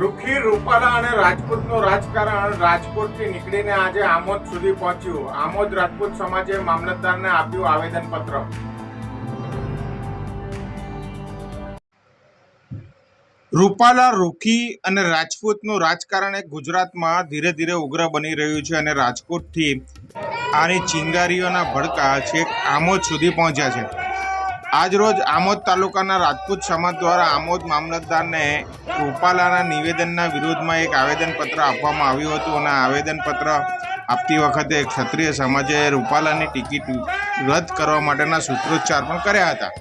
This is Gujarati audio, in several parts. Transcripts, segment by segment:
ગીર રૂપાલા અને રાજપૂતનું રાજકારણ રાજકોટથી નીકળીને આજે આમોદ સુધી પહોંચ્યું. આમોદ રાજપૂત સમાજે મામલતદારને આપ્યું આવેદનપત્ર. રૂપાલા રૂખી અને રાજપૂતનું રાજકારણ એ ગુજરાતમાં ધીરે ધીરે ઉગ્ર બની રહ્યું છે અને રાજકોટથી આની ચિંગારીઓના ભડકા છેક આમોદ સુધી પહોંચ્યા છે. આજરોજ આમોદ તાલુકાના રાજપૂત સમાજ દ્વારા આમોદ મામલતદારને રૂપાલાના નિવેદનના વિરોધમાં એક આવેદનપત્ર આપવામાં આવ્યું હતું અને આવેદનપત્ર આપતી વખતે ક્ષત્રિય સમાજે રૂપાલાની ટિકિટ રદ કરવા માટેના સૂત્રોચ્ચાર પણ કર્યા હતા.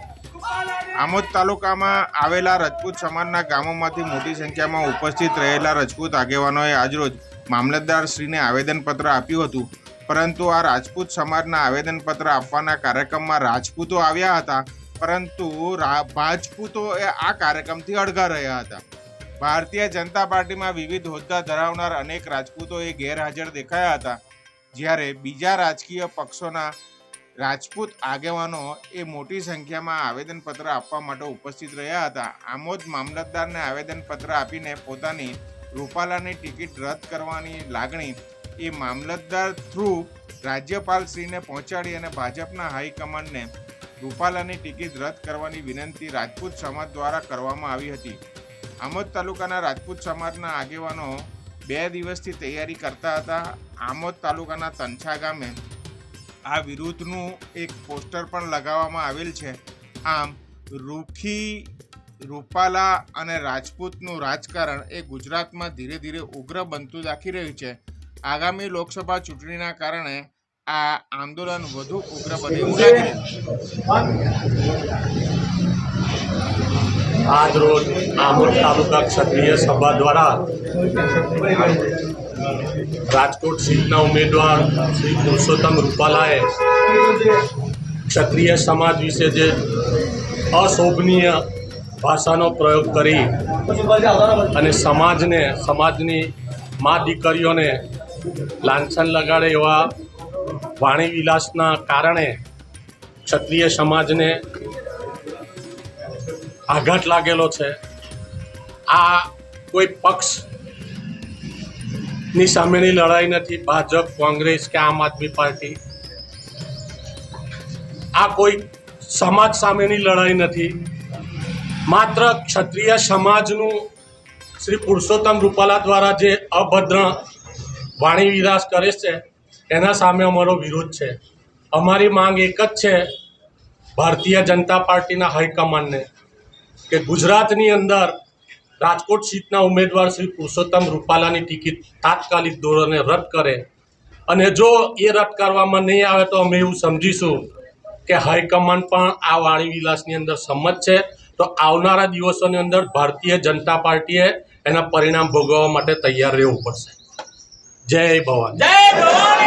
આમોદ તાલુકામાં આવેલા રજપૂત સમાજના ગામોમાંથી મોટી સંખ્યામાં ઉપસ્થિત રહેલા રજપૂત આગેવાનોએ આજરોજ મામલતદારશ્રીને આવેદનપત્ર આપ્યું હતું. પરંતુ આ રાજપૂત સમાજના આવેદનપત્ર આપવાના કાર્યક્રમમાં રાજપૂતો આવ્યા હતા. પરંતુ રાજપૂતો એ આ કાર્યક્રમથી અડગા રહ્યા હતા. ભારતીય જનતા પાર્ટીમાં વિવિધ હોદ્દા ધરાવનાર અનેક રાજપૂતો એ ગેરહાજર દેખાયા હતા, જ્યારે બીજા રાજકીય પક્ષોના રાજપૂત આગેવાનો એ મોટી સંખ્યામાં આવેદનપત્ર આપવા માટે ઉપસ્થિત રહ્યા હતા. આમોદ મામલતદારને આવેદનપત્ર આપીને પોતાની રૂપાલાની ટિકિટ રદ કરવાની લાગણી એ મામલતદાર થ્રુ રાજ્યપાલશ્રીને પહોંચાડી અને ભાજપના હાઈકમાન્ડને રૂપાલાની ટિકિટ રદ કરવાની વિનંતી રાજપૂત સમાજ દ્વારા કરવામાં આવી હતી. આમોદ તાલુકાના રાજપૂત સમાજના આગેવાનો બે દિવસથી તૈયારી કરતા હતા. આમોદ તાલુકાના તંછા ગામે આ વિરુદ્ધનું એક પોસ્ટર પણ લગાવવામાં આવેલ છે. આમ, રૂખી, રૂપાલા અને રાજપૂતનું રાજકારણ એ ગુજરાતમાં ધીરે ધીરે ઉગ્ર બનતું દાખી રહ્યું છે. આગામી લોકસભા ચૂંટણીના કારણે આ આંદોલન વધુ ઉગ્ર બને આજ રોજ આમોદ તાલુકા ક્ષત્રિય સભા દ્વારા રાજકોટ સીટના ઉમેદવાર શ્રી પુરુષોત્તમ રૂપાલાએ ક્ષત્રિય સમાજ વિશે જે અશોભનીય ભાષાનો પ્રયોગ કરી અને સમાજને, સમાજની મા દીકરીઓને લાંછન લગાડે એવા વાણી વિલાસના કારણે ક્ષત્રિય સમાજને આઘાત લાગેલો છે. આ કોઈ પક્ષની સામેની લડાઈ નથી, ભાજપ, કોંગ્રેસ કે આમ આદમી પાર્ટી. આ કોઈ સમાજ સામેની લડાઈ નથી. માત્ર ક્ષત્રિય સમાજનું શ્રી પુરુષોત્તમ રૂપાલા દ્વારા જે અભદ્ર વાણી વિલાસ કરે છે એના સામે અમારો વિરોધ છે. અમારી માંગ એક જ છે ભારતીય જનતા પાર્ટીના હાઈકમાન્ડને કે ગુજરાતની અંદર રાજકોટ સીટના ઉમેદવાર શ્રી પુરુષોત્તમ રૂપાલાની ટિકિટ તાત્કાલિક ધોરણે રદ કરે અને જો એ રદ કરવામાં નહીં આવે તો અમે એવું સમજીશું કે હાઈકમાન્ડ પણ આ વાણી વિલાસની અંદર સંમત છે. તો આવનારા દિવસોની અંદર ભારતીય જનતા પાર્ટીએ એના પરિણામ ભોગવવા માટે તૈયાર રહેવું પડશે. જય ભવાની. જય ભવાની.